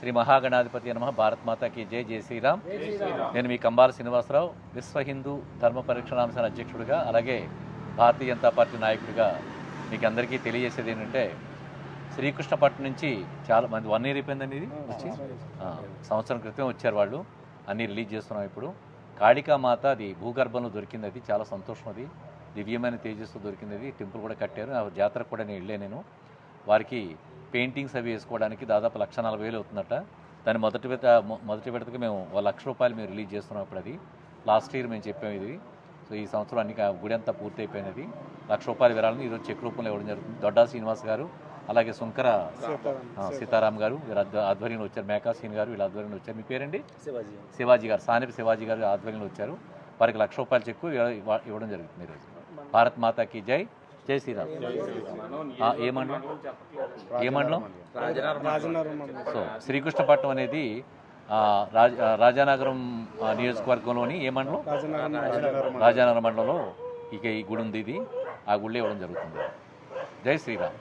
శ్రీ మహాగణాధిపతి నమ. భారత్ మాతాకి జై జై శ్రీరామ్. నేను మీ కంబాల శ్రీనివాసరావు విశ్వ హిందూ ధర్మ పరిరక్షణాంశాల అధ్యక్షుడిగా అలాగే భారతీయ జనతా పార్టీ నాయకుడిగా మీకు అందరికీ తెలియజేసేది ఏంటంటే శ్రీకృష్ణపట్నం నుంచి చాలా మంది వన్ ఇయర్ అయిపోయిందండి ఇది? వచ్చి సంవత్సరం క్రితం వచ్చారు వాళ్ళు అన్నీ రిలీజ్ చేస్తున్నాం ఇప్పుడు. కాళికా మాత అది భూగర్భంలో దొరికింది అది చాలా సంతోషం అది. దివ్యమైన తేజస్సు దొరికింది అది టెంపుల్ కూడా కట్టారు. ఆ జాతరకు కూడా నేను వెళ్ళే నేను. వారికి పెయింటింగ్స్ అవి వేసుకోవడానికి దాదాపు లక్ష నలభై వేలు అవుతుందట. దాని మొదటి విడత మొదటి విడతకి మేము ఒక లక్ష రూపాయలు మేము రిలీజ్ చేస్తున్నాం ఇప్పుడు అది. లాస్ట్ ఇయర్ మేము చెప్పాము ఇది. సో ఈ సంవత్సరం అన్ని గుడి అంతా పూర్తి అయిపోయినది లక్ష రూపాయల విరాళని ఈరోజు చెక్ రూపంలో ఇవ్వడం జరుగుతుంది. దొడ్డా శ్రీనివాస్ గారు అలాగే సుంకర ఆ, సీతారాం. గారు వీళ్ళ ఆధ్వ- ఆధ్వర్యంలో వచ్చారు. మేకాసీన్ గారు వీళ్ళ ఆధ్వర్యంలో వచ్చారు. మీ పేరండి? శివాజీ. శివాజీ గారు సానిపి శివాజీ గారు ఆధ్వర్యంలో వచ్చారు. వారికి లక్ష రూపాయల చెక్కు ఇవ్వ- ఇవ్వ- ఇవ్వడం జరుగుతుంది ఈరోజు. భారత్ మాతాకి జై. జై శ్రీరామ్. ఏ మండలం? ఏ మండలం? సో శ్రీకృష్ణపట్నం అనేది రాజ రాజానగరం నియోజకవర్గంలోని ఏ మండలం? రాజానగరం మండలంలో ఇక ఈ గుడి ఉంది ఇది. ఆ గుడి ఇవ్వడం జరుగుతుంది. జై శ్రీరామ్.